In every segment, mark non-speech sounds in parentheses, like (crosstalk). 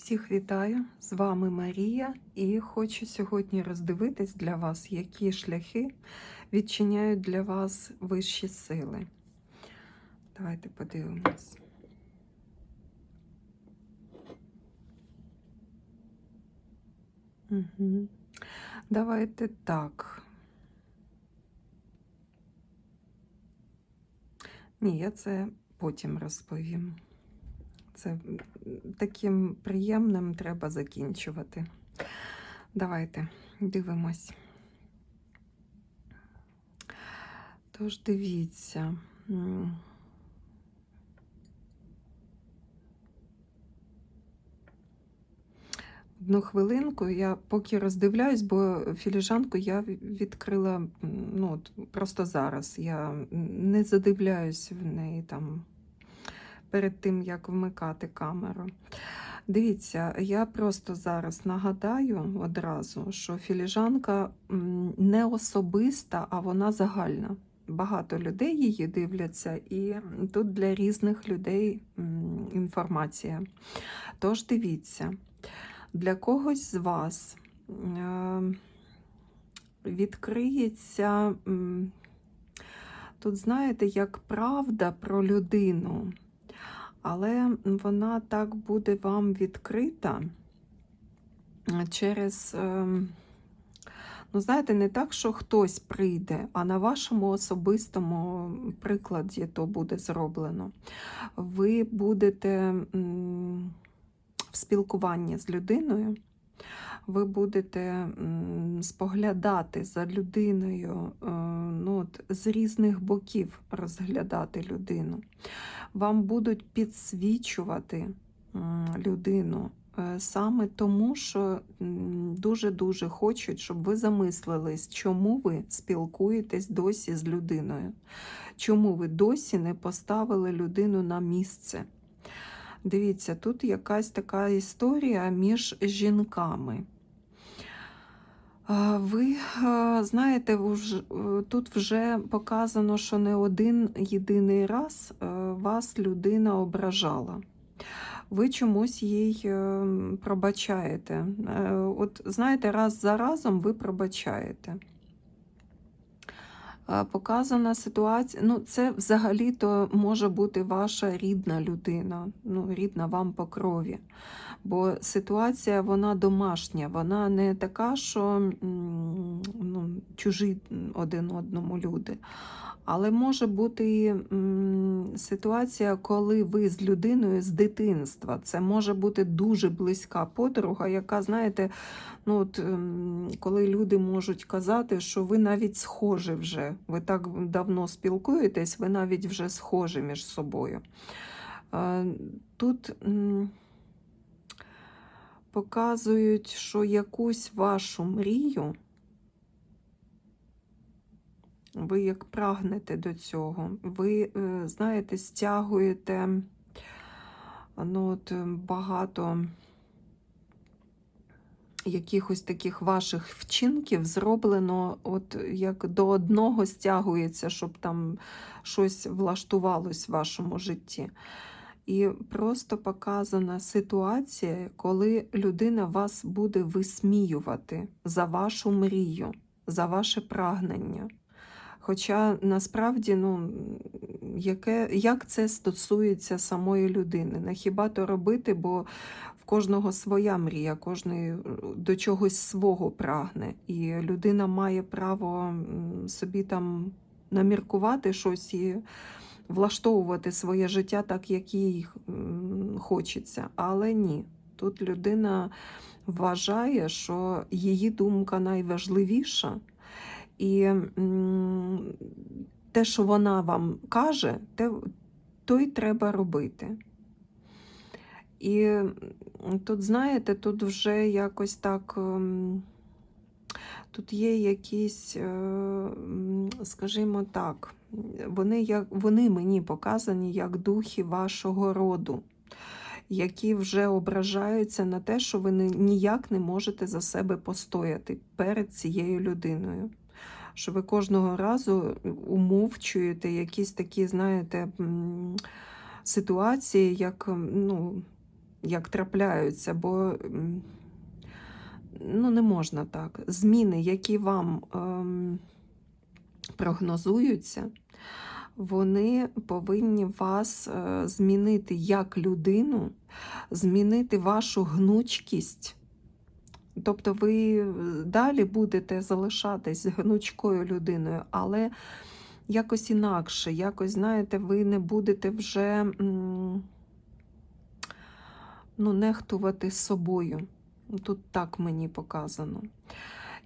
Всіх вітаю! З вами Марія, і хочу сьогодні роздивитись для вас, які шляхи відчиняють для вас вищі сили. Давайте подивимось. Угу. Давайте так. Ні, я це потім розповім. Це таким приємним треба закінчувати. Давайте дивимось. Тож дивіться. Одну хвилинку, я поки роздивляюсь, бо філіжанку я відкрила ну, просто зараз. Я не задивляюсь в неї там перед тим, як вмикати камеру. Дивіться, я просто зараз нагадаю одразу, що філіжанка не особиста, а вона загальна. Багато людей її дивляться, і тут для різних людей інформація. Тож дивіться, для когось з вас е, відкриється, тут, знаєте, як правда про людину, але вона так буде вам відкрита е, через, ем, ну, знаєте, не так, що хтось прийде, а на вашому особистому прикладі то буде зроблено. Ви будете в спілкуванні з людиною, ви будете споглядати за людиною е, ну, от, з різних боків розглядати людину. Вам будуть підсвічувати людину е, саме тому, що дуже-дуже хочуть, щоб ви замислились, чому ви спілкуєтесь досі з людиною, чому ви досі не поставили людину на місце. Дивіться, тут якась така історія між жінками. Ви знаєте, е, тут вже показано, що не один єдиний раз е, вас людина ображала. Ви чомусь їй е, пробачаєте. От знаєте, раз за разом ви пробачаєте. Е, Показана ситуація, ну це взагалі-то може бути ваша рідна людина, ну, рідна вам по крові. Бо ситуація вона домашня, вона не така, що ну, чужі один одному люди. Але може бути ситуація, коли ви з людиною з дитинства. Це може бути дуже близька подруга, яка, знаєте, ну от, ем, коли люди можуть казати, що ви навіть схожі вже, ви так давно спілкуєтесь, ви навіть вже схожі між собою. Е, Тут показують, що якусь вашу мрію, ви як прагнете до цього, ви, е, знаєте, стягуєте ну, от, багато якихось таких ваших вчинків зроблено, от як до одного стягується, щоб там щось влаштувалось в вашому житті. І просто показана ситуація, коли людина вас буде висміювати за вашу мрію, за ваше прагнення. Хоча насправді, ну, яке, як це стосується самої людини? Не хіба то робити, бо кожного своя мрія, кожний е, до чогось свого прагне. І людина має право собі там наміркувати щось і влаштовувати своє життя так, як їй хочеться. Але ні, тут людина вважає, що її думка найважливіша. І те, що вона вам каже, те, то й треба робити. І тут, знаєте, тут вже якось так, ем, тут є якісь, е, скажімо так, вони, як, вони мені показані як духи вашого роду, які вже ображаються на те, що ви ніяк не можете за себе постояти перед цією людиною. Що ви кожного разу умовчуєте якісь такі, знаєте, ситуації, як ну, як трапляються, бо ну, не можна так. Зміни, які вам ем, прогнозуються, вони повинні вас е, змінити як людину, змінити вашу гнучкість. Тобто ви е, далі будете залишатись гнучкою людиною, але якось інакше, якось, знаєте, ви не будете вже ну, нехтувати собою. Тут так мені показано.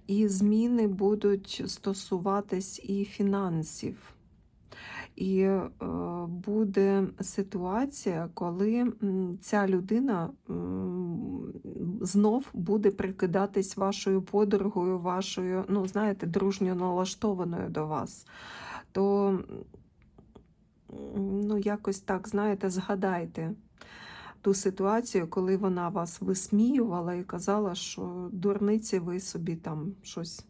І зміни будуть стосуватись і фінансів. І е, буде ситуація, коли ця людина знов буде прикидатись вашою подругою, вашою, ну, знаєте, дружньо налаштованою до вас. То ну, якось так, знаєте, згадайте ту ситуацію, коли вона вас висміювала і казала, що дурниці ви собі там щось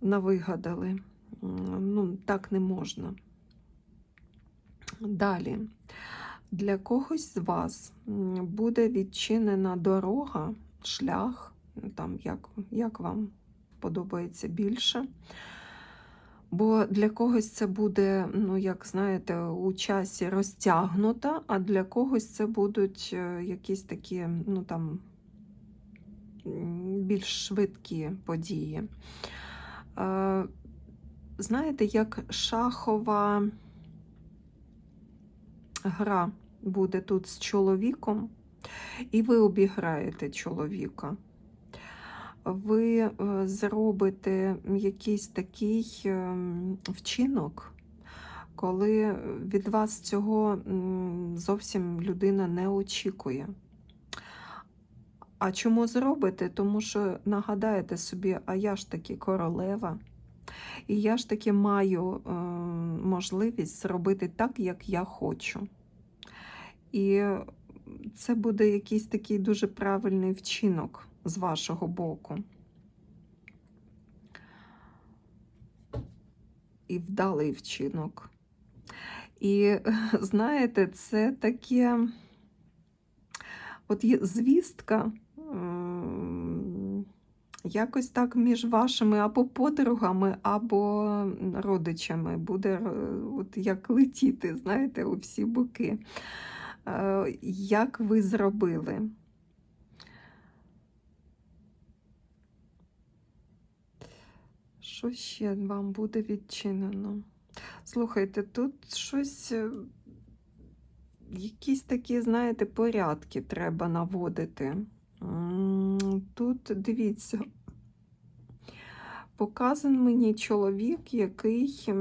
навигадали. Ну, так не можна. Далі. Для когось з вас буде відчинена дорога, шлях, там, як, як вам подобається більше. Бо для когось це буде, ну, як знаєте, у часі розтягнута, а для когось це будуть е, якісь такі, ну там, більш швидкі події. Е, Знаєте, як шахова гра буде тут з чоловіком, і ви обіграєте чоловіка. Ви е, зробите якийсь такий ем, вчинок, коли від вас цього зовсім людина не очікує. А чому зробите? Тому що нагадаєте собі, а я ж таки королева, і я ж таки маю е, можливість зробити так, як я хочу. І це буде якийсь такий дуже правильний вчинок з вашого боку. І вдалий вчинок. І (laughs) знаєте, це таке от є звістка. Якось так між вашими або подругами, або родичами буде е, от як летіти, знаєте, у всі боки. Е, Як ви зробили? Що ще вам буде відчинено? Слухайте, тут щось, е, якісь такі, знаєте, порядки треба наводити. Тут дивіться, показан мені чоловік, який.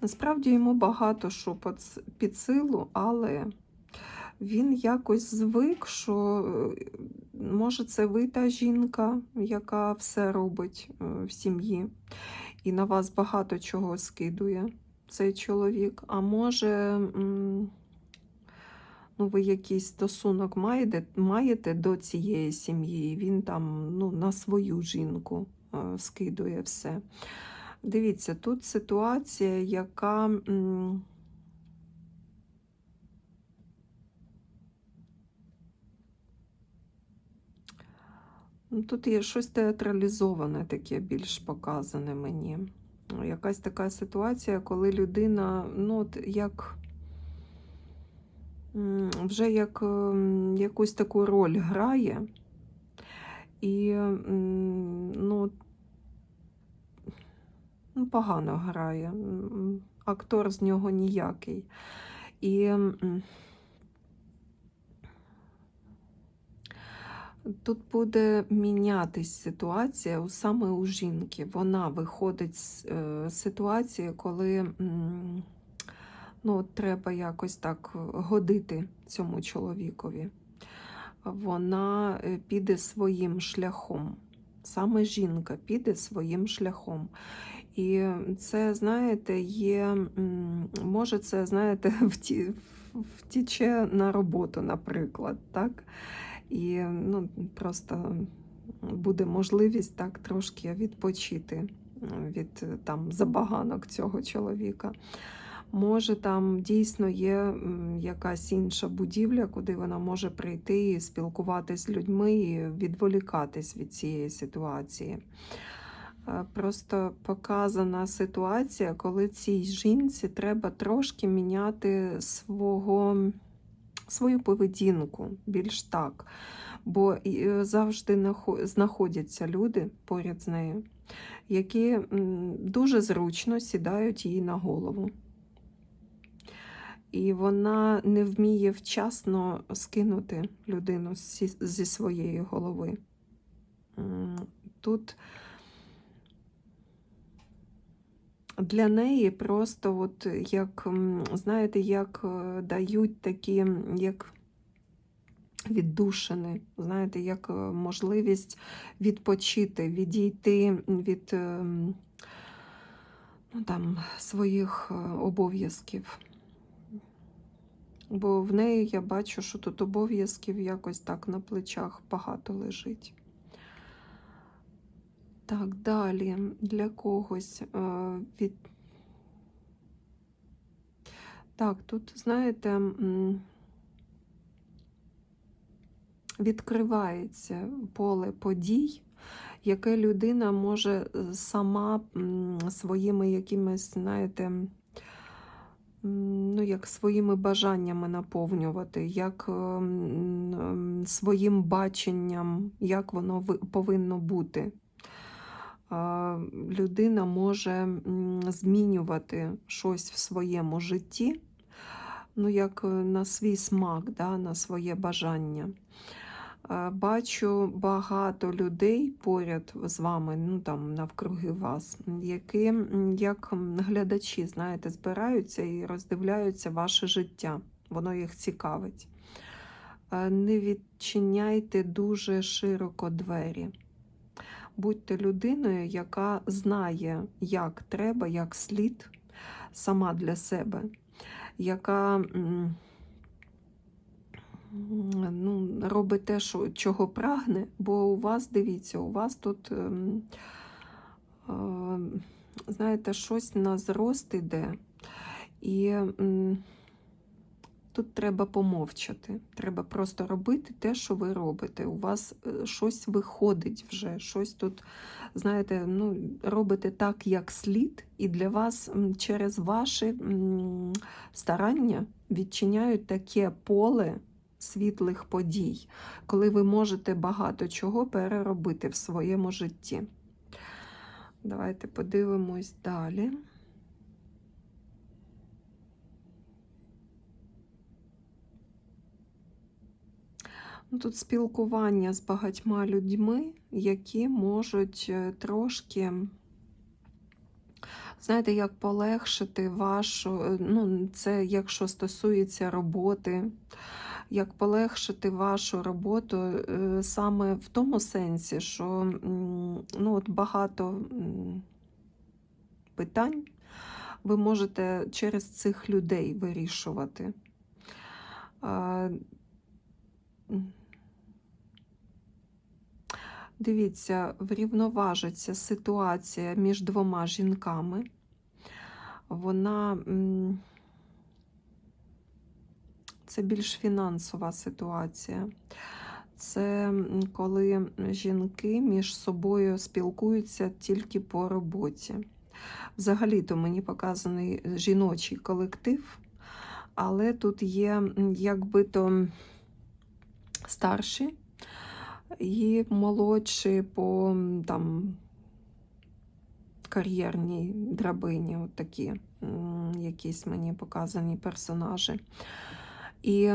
Насправді йому багато що під- під силу, але він якось звик, що е, може це ви та жінка, яка все робить е, в сім'ї, і на вас багато чого скидує цей чоловік. А може, ну, ви якийсь стосунок маєте, маєте до цієї сім'ї, він там ну, на свою жінку е, скидує все. Дивіться, тут ситуація, яка. Тут є щось театралізоване, таке більш показане мені. Якась така ситуація, коли людина, ну, от як вже як якусь таку роль грає, і ну, ну, погано грає. Актор з нього ніякий. І Тут буде мінятись ситуація саме у жінки. Вона виходить з е, ситуації, коли ну, треба якось так годити цьому чоловікові. Вона е, піде своїм шляхом. Саме жінка піде своїм шляхом. І це, знаєте, є, може, це, знаєте, (laughs) втіче на роботу, наприклад, так? І ну, просто буде можливість так трошки відпочити від е, там забаганок цього чоловіка. Може, там дійсно є якась інша будівля, куди вона може прийти і спілкуватись з людьми і відволікатись від цієї ситуації. Е, Просто показана ситуація, коли цій жінці треба трошки міняти свого, свою поведінку, більш так. Бо е, завжди знаходяться люди поряд з нею, які дуже зручно сідають їй на голову. І вона не вміє вчасно скинути людину зі, своєї голови. Тут для неї просто, от як, знаєте, як е, дають такі, як віддушини, знаєте, як е, можливість відпочити, відійти від ну, там, своїх е, обов'язків. Бо в неї я бачу, що тут обов'язків якось так на плечах багато лежить. Так, далі для когось е, від. Так, тут, знаєте, відкривається поле подій, яке людина може е, сама своїми якимись, знаєте, ну, як своїми бажаннями наповнювати, як ем, своїм баченням, як воно повинно бути. Людина може змінювати щось в своєму житті, ну, як е, на свій смак, да, на своє бажання. Бачу багато людей поряд з вами, ну там навкруги вас, які як глядачі, знаєте, збираються і роздивляються ваше життя. Воно їх цікавить. Не відчиняйте дуже широко двері. Будьте людиною, яка знає, як треба, як слід сама для себе, яка ну, робить те, що, чого прагне, бо у вас, дивіться, у вас тут, ем, е, знаєте, щось на зрост іде. І тут треба помовчати. Треба просто робити те, що ви робите. У вас е, щось виходить вже, щось тут, знаєте, ну, робите так, як слід, і для вас через ваші старання відчиняють таке поле світлих подій, коли ви можете багато чого переробити в своєму житті. Давайте подивимось далі. Ну, Тут спілкування з багатьма людьми, які можуть е, трошки, знаєте, як полегшити вашу, е, ну, це якщо стосується роботи, як полегшити вашу роботу е, саме в тому сенсі, що ну, от багато питань ви можете через цих людей вирішувати. Дивіться, врівноважиться ситуація між двома жінками. Вона це більш фінансова ситуація. Це коли жінки між собою спілкуються тільки по роботі. Взагалі-то мені показаний жіночий колектив, але тут є якби то старші і молодші по там кар'єрній драбині, от такі якісь мені показані персонажі. І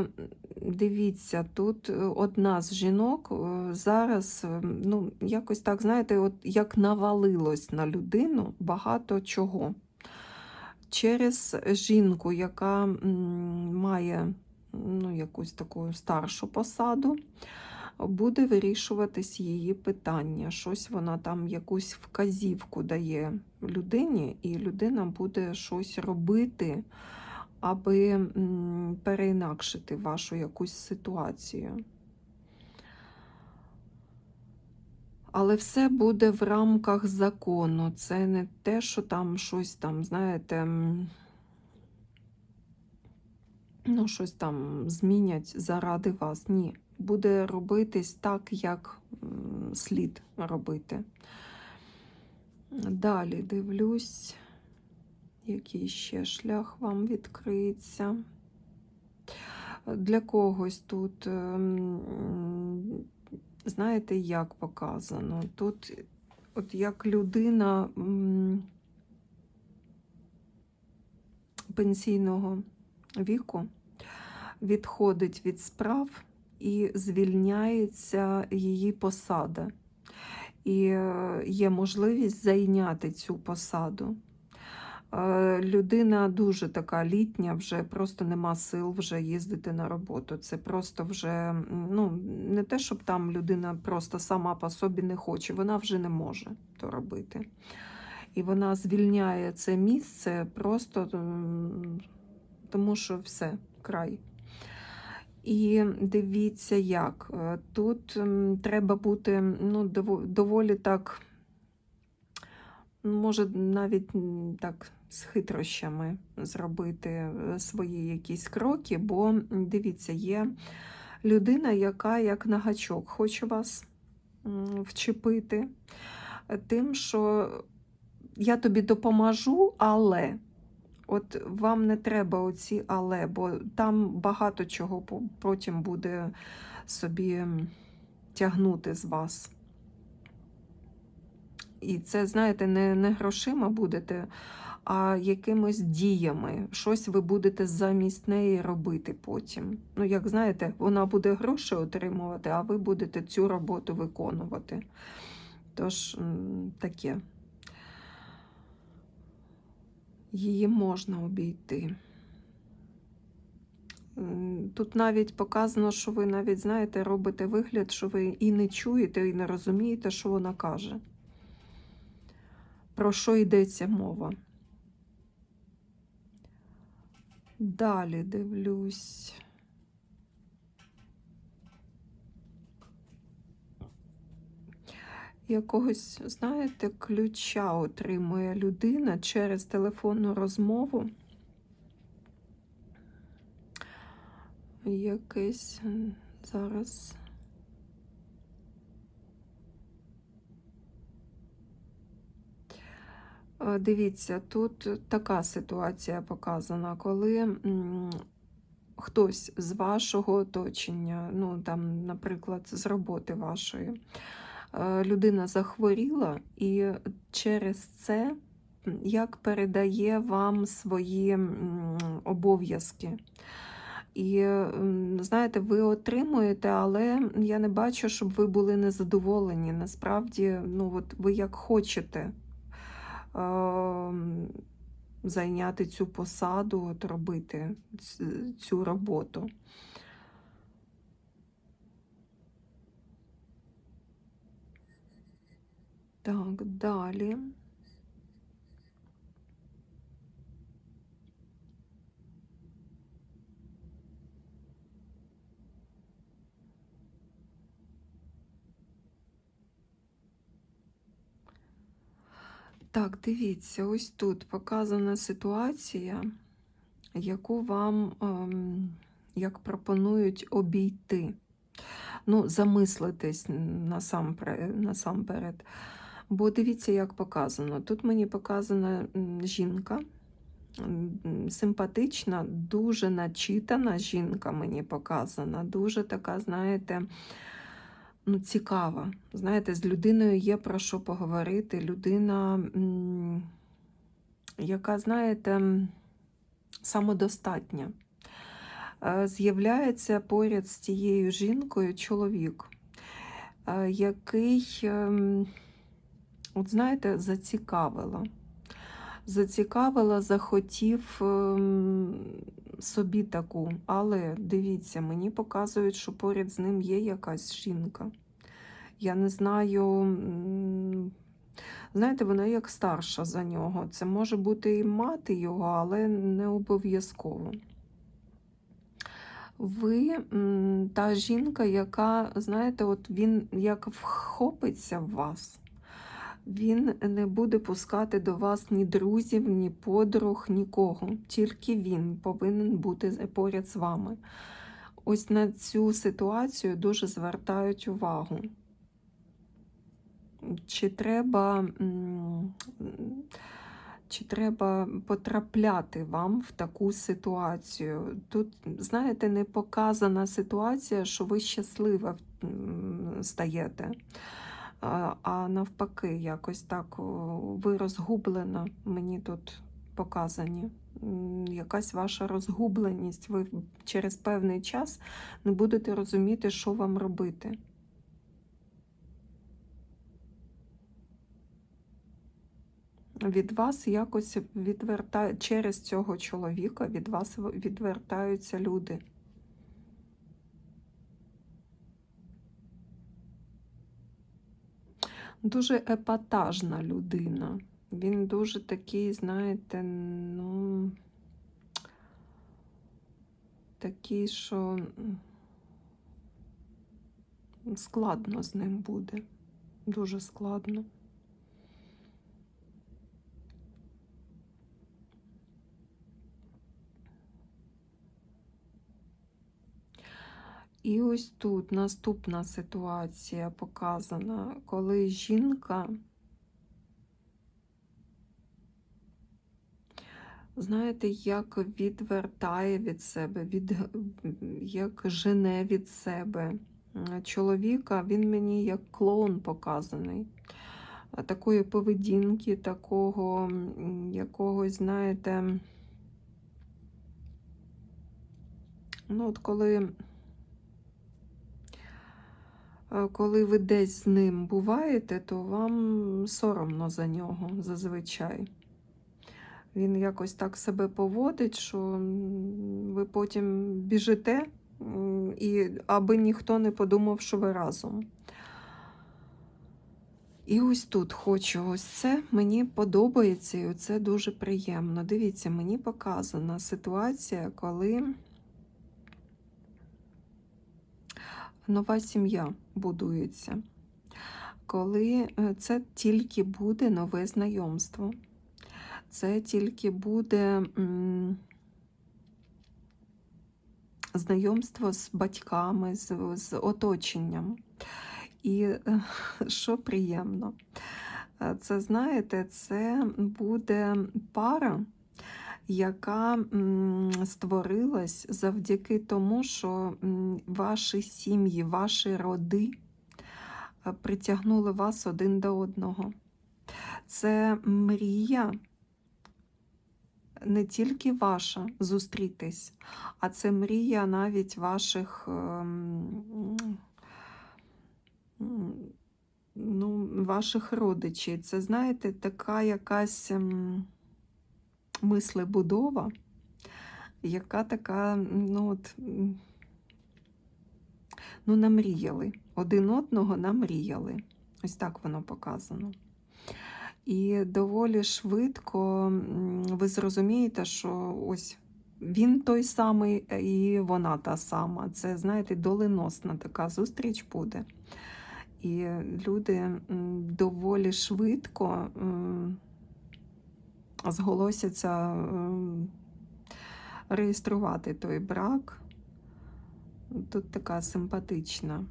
дивіться, тут е, одна з жінок е, зараз, е, ну, якось так, знаєте, от як навалилось на людину багато чого. Через жінку, яка має ну, якусь таку старшу посаду, буде вирішуватись її питання. Щось вона там якусь вказівку дає людині, і людина буде щось робити, аби переінакшити вашу якусь ситуацію. Але все буде в рамках закону. Це не те, що там щось там, знаєте, ну, щось там змінять заради вас. Ні. Буде робитись так, як слід робити. Далі дивлюсь, який ще шлях вам відкриється. Для когось тут, ем, знаєте, як показано? Тут, от як людина пенсійного віку відходить від справ і звільняється її посада. І е, є можливість зайняти цю посаду. Е, Людина дуже така літня, вже просто нема сил вже їздити на роботу. Це просто вже ну, не те, щоб там людина просто сама по собі не хоче, вона вже не може то робити. І вона звільняє це місце просто тому, що все, край. І дивіться, як Е, тут треба бути ну, доволі так, може, навіть так з хитрощами зробити е, свої якісь кроки, бо дивіться, є людина, яка як на гачок хоче вас вчепити, е, тим, що я тобі допоможу, але. От вам не треба оці але, бо там багато чого потім буде собі тягнути з вас. І це, знаєте, не, не грошима будете, а якимось діями. Щось ви будете замість неї робити потім. Ну, як знаєте, вона буде гроші отримувати, а ви будете цю роботу виконувати. Тож таке. Її можна обійти. Тут навіть показано, що ви навіть знаєте, робите вигляд, що ви і не чуєте, і не розумієте, що вона каже. Про що йдеться мова? Далі дивлюсь. Якогось, знаєте, ключа отримує людина через телефонну розмову. Якесь зараз. Е, Дивіться, тут така ситуація показана, коли хтось з вашого оточення, ну там, наприклад, з роботи вашої, людина захворіла, і через це як передає вам свої обов'язки. І знаєте, ви отримуєте, але я не бачу, щоб ви були незадоволені. Насправді, ну от ви як хочете ем, зайняти цю посаду, от робити цю роботу. Так, далі. Так, дивіться, ось тут показана ситуація, яку вам ем, як пропонують обійти. Ну, замислитись насамперед. Бо дивіться, як показано. Тут мені показана жінка, симпатична, дуже начитана жінка мені показана, дуже така, знаєте, ну, цікава. Знаєте, з людиною є про що поговорити. Людина, яка, знаєте, самодостатня. Е, З'являється поряд з тією жінкою чоловік, е, який, ем, от знаєте, зацікавила. Зацікавила, захотів ем, собі таку. Але дивіться, мені показують, що поряд з ним є якась жінка. Я не знаю. Знаєте, вона як старша за нього. Це може бути і мати його, але не обов'язково. ви та жінка, яка, знаєте, от він як вхопиться в вас. Він не буде пускати до вас ні друзів, ні подруг, нікого. Тільки він повинен бути поряд з вами. Ось на цю ситуацію дуже звертають увагу. Чи треба, чи треба потрапляти вам в таку ситуацію? Тут, знаєте, не показана ситуація, що ви щаслива стаєте. А навпаки, якось так ви розгублена, мені тут показані. Якась ваша розгубленість. Ви через певний час не будете розуміти, що вам робити. Від вас якось відверта... через цього чоловіка від вас відвертаються люди. Дуже епатажна людина. Він дуже такий, знаєте, ну, такий, що складно з ним буде. Дуже складно. І ось тут наступна ситуація показана, коли жінка, знаєте, як відвертає від себе, від, як жене від себе чоловіка, він мені як клоун показаний. Такої поведінки, такого якогось, знаєте, ну, от коли. Коли ви десь з ним буваєте, то вам соромно за нього зазвичай. Він якось так себе поводить, що ви потім біжите, і аби ніхто не подумав, що ви разом. І ось тут хочу ось це мені подобається, і це дуже приємно. Дивіться, мені показана ситуація, коли. Нова сім'я будується, коли е, це тільки буде нове знайомство, це тільки буде знайомство з батьками, з, з оточенням. І е, що приємно, е, це знаєте, це буде пара яка створилась завдяки тому, що ваші сім'ї, ваші роди е, притягнули вас один до одного. Це мрія. Не тільки ваша зустрітись, а це мрія навіть ваших ем, ну, ваших родичів. Це, знаєте, така якась ем, мислебудова, яка така, ну от, ну, намріяли. Один одного намріяли. Ось так воно показано. І доволі швидко ви зрозумієте, що ось він той самий, і вона та сама. Це, знаєте, доленосна така зустріч буде. І люди доволі швидко зголосяться ем, реєструвати той брак. Тут така симпатична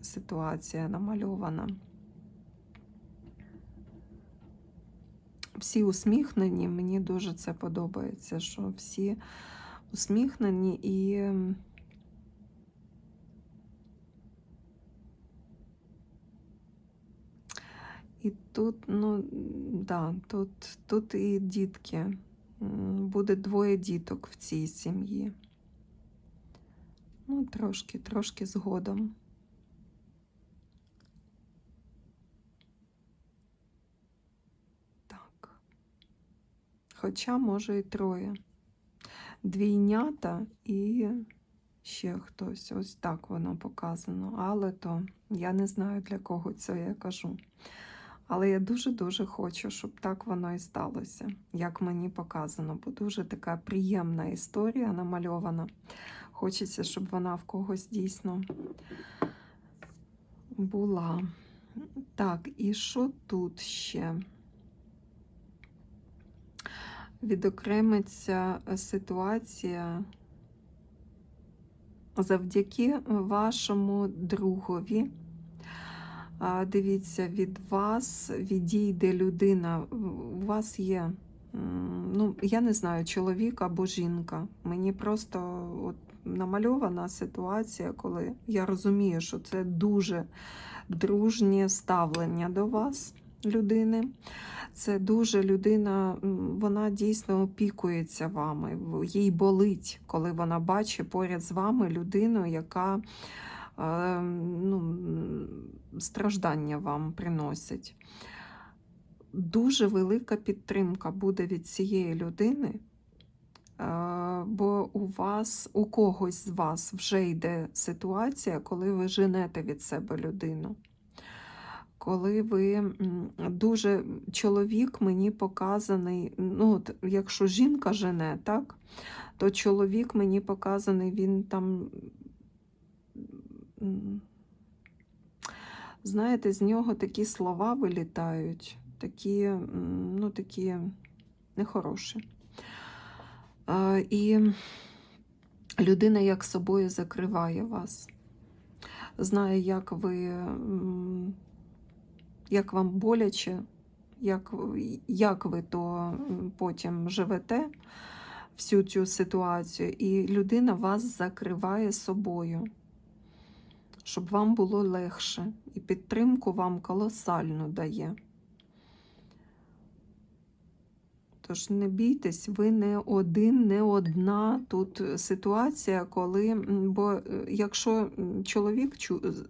ситуація намальована. Всі усміхнені, мені дуже це подобається, що всі усміхнені і ем, І тут, ну, да, тут, тут і дітки. Буде двоє діток в цій сім'ї. Ну, трошки, трошки згодом. Так. Хоча, може, і троє. Двійнята і ще хтось. Ось так воно показано. Але то я не знаю, для кого це я кажу. Але я дуже-дуже хочу, щоб так воно і сталося, як мені показано, бо дуже така приємна історія намальована. Хочеться, щоб вона в когось дійсно була. Так, і що тут ще? Відокремиться ситуація завдяки вашому другові. Дивіться, від вас відійде людина. У вас є, ну, я не знаю, чоловік або жінка. Мені просто от намальована ситуація, коли я розумію, що це дуже дружнє ставлення до вас, людини. Це дуже людина, вона дійсно опікується вами. Їй болить, коли вона бачить поряд з вами людину, яка ну, страждання вам приносить. Дуже велика підтримка буде від цієї людини, е, бо у вас, у когось з вас вже йде ситуація, коли ви женете від себе людину. Коли ви дуже чоловік мені показаний, ну, от, якщо жінка жене, так, то чоловік мені показаний, він там, знаєте, з нього такі слова вилітають, такі, ну, такі нехороші. І людина як собою закриває вас, знає, як ви. як вам боляче, як, як ви то потім живете всю цю ситуацію, і людина вас закриває собою, щоб вам було легше, і підтримку вам колосальну дає. Тож не бійтесь, ви не один, не одна тут ситуація, коли, бо е, якщо чоловік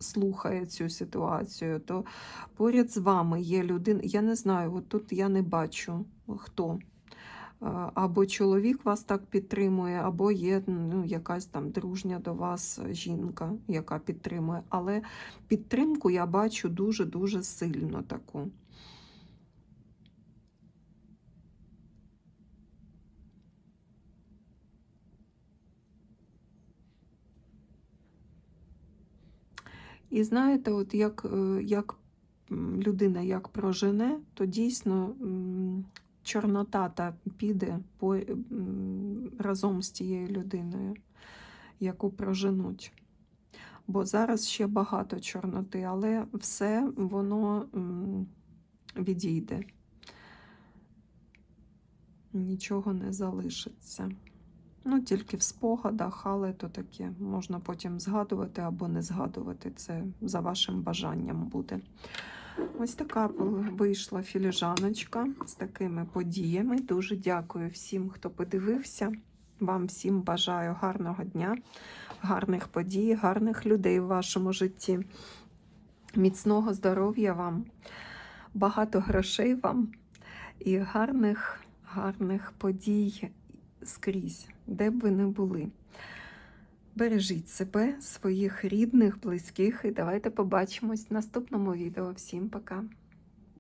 слухає цю ситуацію, то поряд з вами є людина, я не знаю, от тут я не бачу хто. Або чоловік вас так підтримує, або є ну, якась там дружня до вас жінка, яка підтримує. Але підтримку я бачу дуже-дуже сильно таку. І знаєте, от як, е, як людина як прожене, то дійсно чорнота та піде по, разом з тією людиною, яку проженуть. Бо зараз ще багато чорноти, але все воно відійде. Нічого не залишиться. Ну, тільки в спогадах, але то таке можна потім згадувати або не згадувати. Це за вашим бажанням буде. Ось така вийшла філіжаночка з такими подіями. Дуже дякую всім, хто подивився. Вам всім бажаю гарного дня, гарних подій, гарних людей в вашому житті. Міцного здоров'я вам, багато грошей вам і гарних, гарних подій скрізь, де б ви не були. Бережіть себе, своїх рідних, близьких, і давайте побачимось в наступному відео. Всім пока!